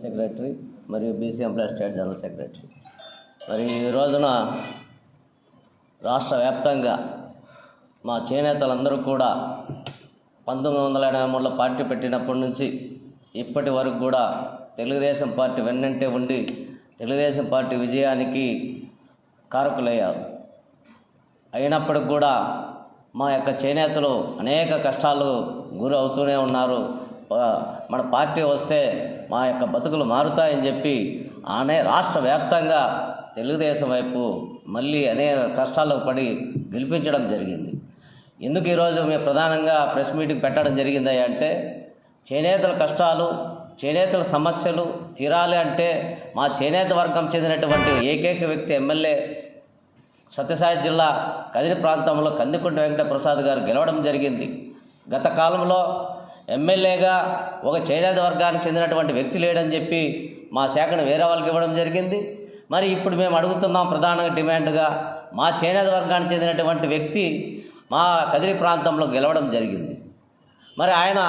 Secretary మరియు BC employee state general secretary. మరి ఈ రోజున రాష్ట్ర వ్యాప్తంగా మా చేనేతలందరూ కూడా పంతొమ్మిది వందల ఎనభై మూడులో పార్టీ పెట్టినప్పటి నుంచి ఇప్పటి వరకు కూడా తెలుగుదేశం పార్టీ వెన్నంటే ఉండి తెలుగుదేశం పార్టీ విజయానికి కారకులయ్యారు. అయినప్పటికి కూడా మా యొక్క చేనేతలు అనేక కష్టాలు గురి అవుతూనే ఉన్నారు. మన పార్టీ వస్తే మా యొక్క బతుకులు మారుతాయని చెప్పి ఆనే రాష్ట్ర వ్యాప్తంగా తెలుగుదేశం వైపు మళ్ళీ అనేక కష్టాల్లో పడి గెలిపించడం జరిగింది. ఎందుకు ఈరోజు మేము ప్రధానంగా ప్రెస్ మీటింగ్ పెట్టడం జరిగింది అంటే చేనేతల కష్టాలు చేనేతల సమస్యలు తీరాలి అంటే మా చేనేత వర్గం చెందినటువంటి ఏకైక వ్యక్తి ఎమ్మెల్యే సత్యసాయి జిల్లా కదిరి ప్రాంతంలో కందికుంట వెంకట ప్రసాద్ గారు గెలవడం జరిగింది. గత కాలంలో ఎమ్మెల్యేగా ఒక చేనేత వర్గానికి చెందినటువంటి వ్యక్తి లేడని చెప్పి మా శాఖను వేరే వాళ్ళకి ఇవ్వడం జరిగింది. మరి ఇప్పుడు మేము అడుగుతున్నాం ప్రధానంగా డిమాండ్గా మా చేనేత వర్గానికి చెందినటువంటి వ్యక్తి మా కదిరి ప్రాంతంలో గెలవడం జరిగింది. మరి ఆయన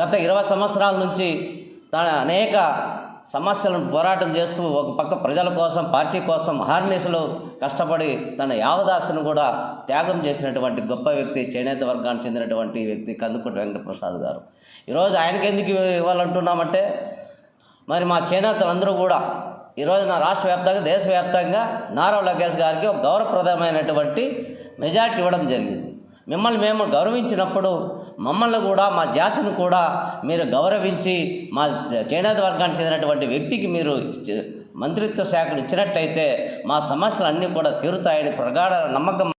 గత ఇరవై సంవత్సరాల నుంచి తన అనేక సమస్యలను పోరాటం చేస్తూ ఒక పక్క ప్రజల కోసం పార్టీ కోసం హార్నెస్లో కష్టపడి తన యావదాసును కూడా త్యాగం చేసినటువంటి గొప్ప వ్యక్తి చేనేత వర్గానికి చెందినటువంటి వ్యక్తి కందుకుంట వెంకటప్రసాద్ గారు. ఈరోజు ఆయనకి ఎందుకు ఇవ్వాలంటున్నామంటే మరి మా చేనేతలందరూ కూడా ఈరోజు నా రాష్ట్ర వ్యాప్తంగా దేశవ్యాప్తంగా నారా లోకేష్ గారికి ఒక గౌరవప్రదమైనటువంటి మెజార్టీ ఇవ్వడం జరిగింది. మిమ్మల్ని మేము గౌరవించినప్పుడు మమ్మల్ని కూడా మా జాతిని కూడా మీరు గౌరవించి మా చేనేత వర్గానికి చెందినటువంటి వ్యక్తికి మీరు మంత్రిత్వ శాఖను ఇచ్చినట్లయితే మా సమస్యలు అన్నీ కూడా తీరుతాయని ప్రగాఢ నమ్మకం